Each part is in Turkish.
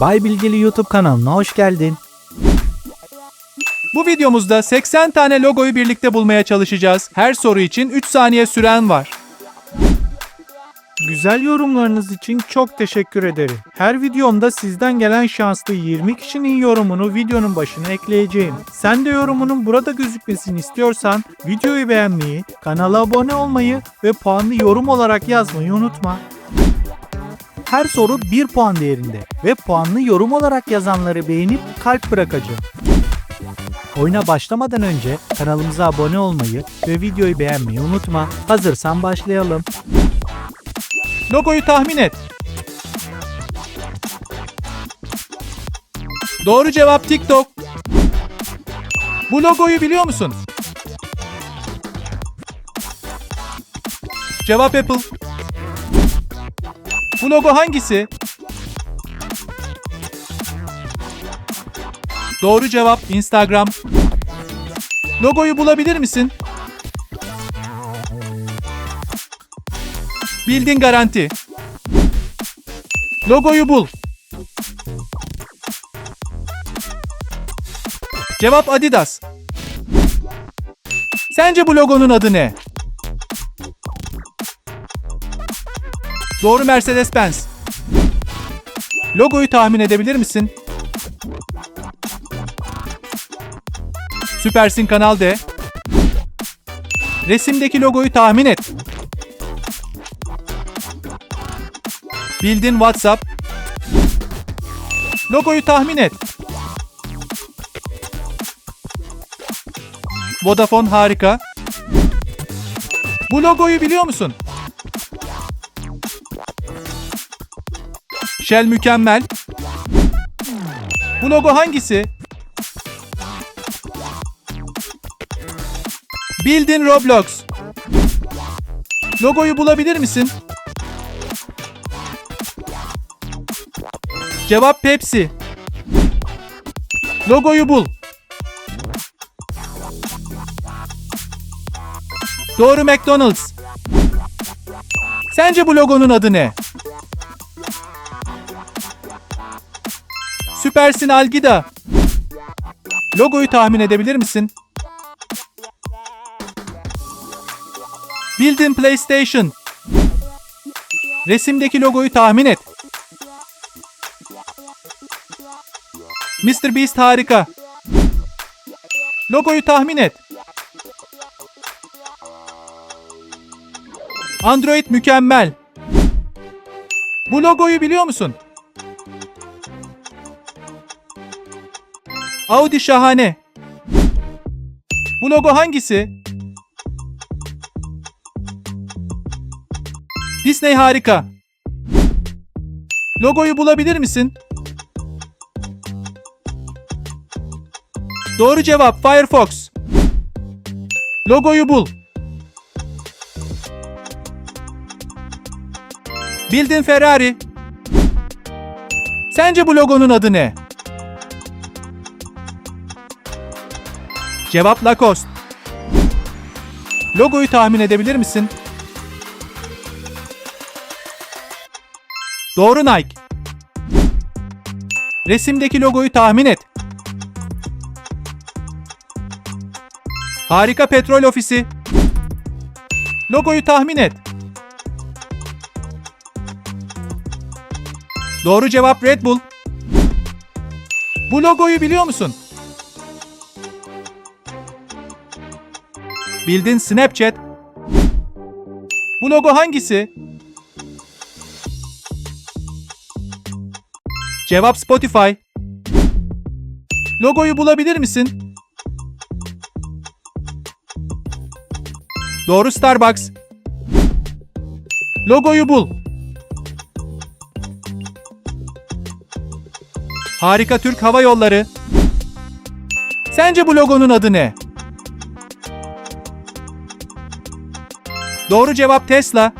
Bay Bilgili YouTube kanalına hoş geldin. Bu videomuzda 80 tane logoyu birlikte bulmaya çalışacağız. Her soru için 3 saniye süren var. Güzel yorumlarınız için çok teşekkür ederim. Her videomda sizden gelen şanslı 20 kişinin yorumunu videonun başına ekleyeceğim. Sen de yorumunun burada gözükmesini istiyorsan videoyu beğenmeyi, kanala abone olmayı ve puanlı yorum olarak yazmayı unutma. Her soru 1 puan değerinde ve puanlı yorum olarak yazanları beğenip kalp bırakacağım. Oyuna başlamadan önce kanalımıza abone olmayı ve videoyu beğenmeyi unutma. Hazırsan başlayalım. Logoyu tahmin et. Doğru cevap TikTok. Bu logoyu biliyor musun? Cevap Apple. Bu logo hangisi? Doğru cevap Instagram. Logoyu bulabilir misin? Bildin garanti. Logoyu bul. Cevap Adidas. Sence bu logonun adı ne? Doğru Mercedes-Benz. Logoyu tahmin edebilir misin? Süpersin Kanal D. Resimdeki logoyu tahmin et. Bildin WhatsApp. Logoyu tahmin et. Vodafone harika. Bu logoyu biliyor musun? Shell mükemmel. Bu logo hangisi? Bildin Roblox. Logoyu bulabilir misin? Cevap Pepsi. Logoyu bul. Doğru McDonald's. Sence bu logonun adı ne? Süpersin Algida. Logoyu tahmin edebilir misin? Bildin PlayStation. Resimdeki logoyu tahmin et. Mr. Beast harika. Logoyu tahmin et. Android mükemmel. Bu logoyu biliyor musun? Audi şahane. Bu logo hangisi? Disney harika. Logoyu bulabilir misin? Doğru cevap Firefox. Logoyu bul. Bildin Ferrari. Sence bu logonun adı ne? Cevap Lacoste. Logoyu tahmin edebilir misin? Doğru Nike. Resimdeki logoyu tahmin et. Harika Petrol Ofisi. Logoyu tahmin et. Doğru cevap Red Bull. Bu logoyu biliyor musun? Bildin Snapchat. Bu logo hangisi? Cevap Spotify. Logoyu bulabilir misin? Doğru Starbucks. Logoyu bul. Harika Türk Hava Yolları. Sence bu logonun adı ne? Doğru cevap Tesla.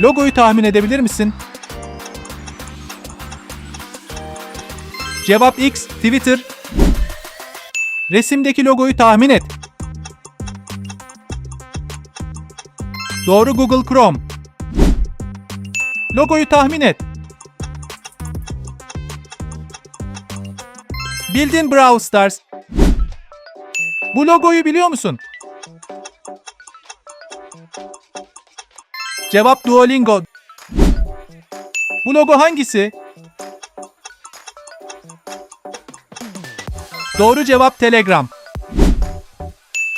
Logoyu tahmin edebilir misin? Cevap X, Twitter. Resimdeki logoyu tahmin et. Doğru Google Chrome. Logoyu tahmin et. Bildin Brawl Stars. Bu logoyu biliyor musun? Cevap Duolingo. Bu logo hangisi? Doğru cevap Telegram.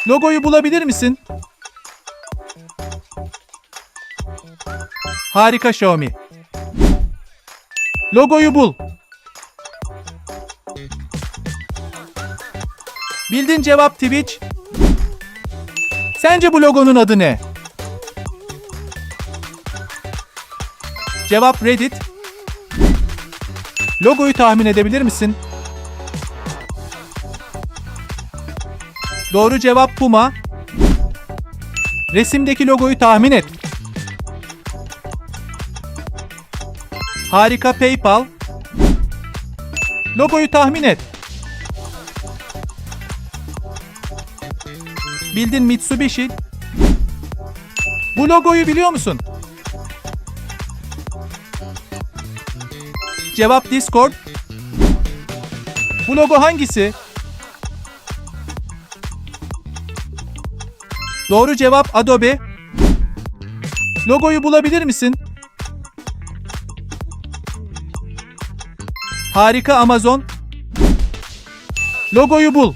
Logoyu bulabilir misin? Harika Xiaomi. Logoyu bul. Bildin cevap Twitch. Sence bu logonun adı ne? Cevap Reddit. Logoyu tahmin edebilir misin? Doğru cevap Puma. Resimdeki logoyu tahmin et. Harika PayPal. Logoyu tahmin et. Bildin Mitsubishi. Bu logoyu biliyor musun? Cevap Discord. Bu logo hangisi? Doğru cevap Adobe. Logoyu bulabilir misin? Harika Amazon. Logoyu bul.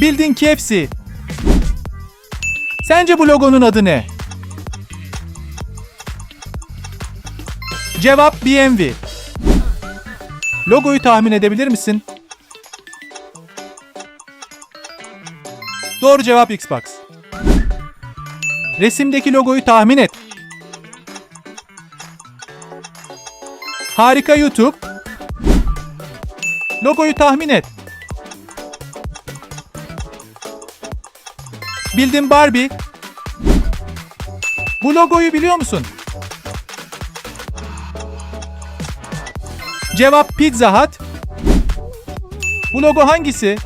Bildin KFC. Sence bu logonun adı ne? Cevap BMW. Logoyu tahmin edebilir misin? Doğru cevap Xbox. Resimdeki logoyu tahmin et. Harika YouTube. Logoyu tahmin et. Bildin Barbie. Bu logoyu biliyor musun? Cevap Pizza Hut. Bu logo hangisi?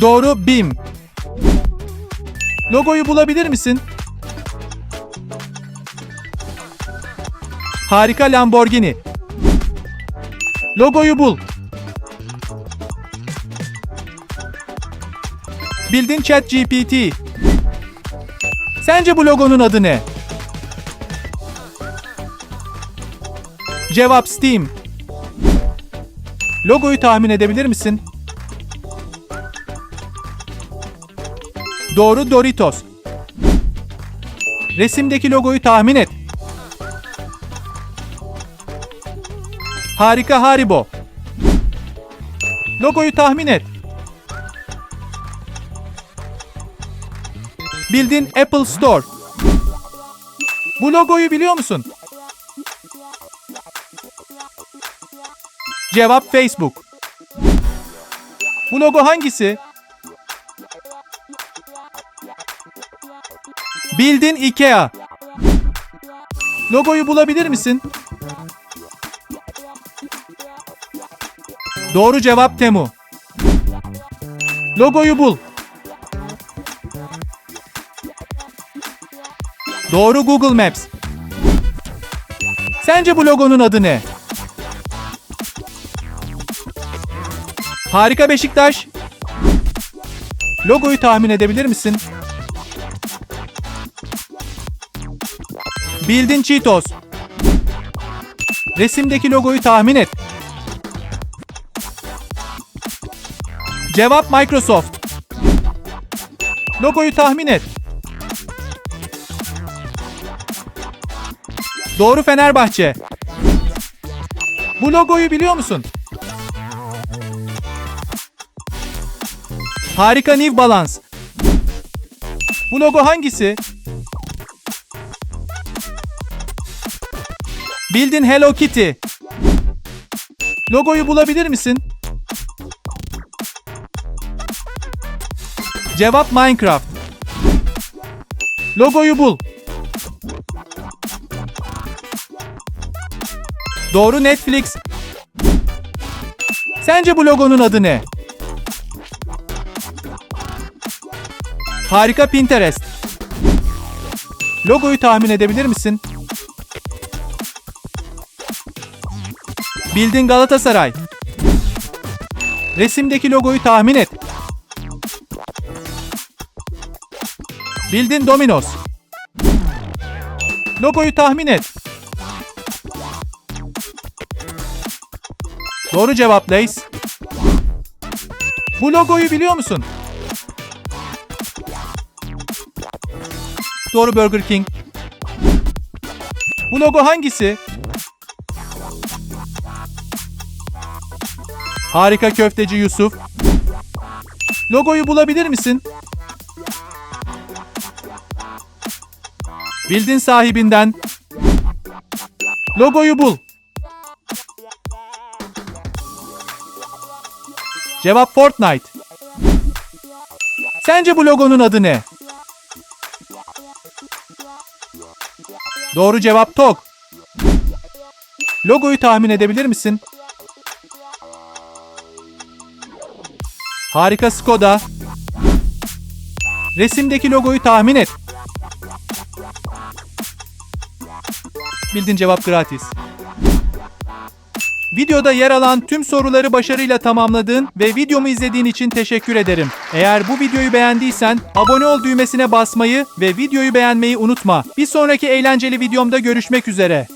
Doğru BİM. Logoyu bulabilir misin? Harika Lamborghini. Logoyu bul. Bildin ChatGPT. Sence bu logonun adı ne? Cevap Steam. Logoyu tahmin edebilir misin? Doğru Doritos. Resimdeki logoyu tahmin et. Harika Haribo. Logoyu tahmin et. Bildin Apple Store. Bu logoyu biliyor musun? Cevap Facebook. Bu logo hangisi? Bildin IKEA. Logoyu bulabilir misin? Doğru cevap Temu. Logoyu bul. Doğru Google Maps. Sence bu logonun adı ne? Harika Beşiktaş. Logoyu tahmin edebilir misin? Bildin Cheetos. Resimdeki logoyu tahmin et. Cevap Microsoft. Logoyu tahmin et. Doğru Fenerbahçe. Bu logoyu biliyor musun? Harika New Balance. Bu logo hangisi? Bildin Hello Kitty. Logoyu bulabilir misin? Cevap Minecraft. Logoyu bul. Doğru Netflix. Sence bu logonun adı ne? Harika Pinterest. Logoyu tahmin edebilir misin? Bildin Galatasaray. Resimdeki logoyu tahmin et. Bildin Domino's. Logoyu tahmin et. Doğru cevap Lays. Bu logoyu biliyor musun? Doğru Burger King. Bu logo hangisi? Harika köfteci Yusuf. Logoyu bulabilir misin? Bildin sahibinden. Logoyu bul. Cevap Fortnite. Sence bu logonun adı ne? Doğru cevap TOG. Logoyu tahmin edebilir misin? Harika Skoda. Resimdeki logoyu tahmin et. Bildin cevap gratis. Videoda yer alan tüm soruları başarıyla tamamladın ve videomu izlediğin için teşekkür ederim. Eğer bu videoyu beğendiysen abone ol düğmesine basmayı ve videoyu beğenmeyi unutma. Bir sonraki eğlenceli videomda görüşmek üzere.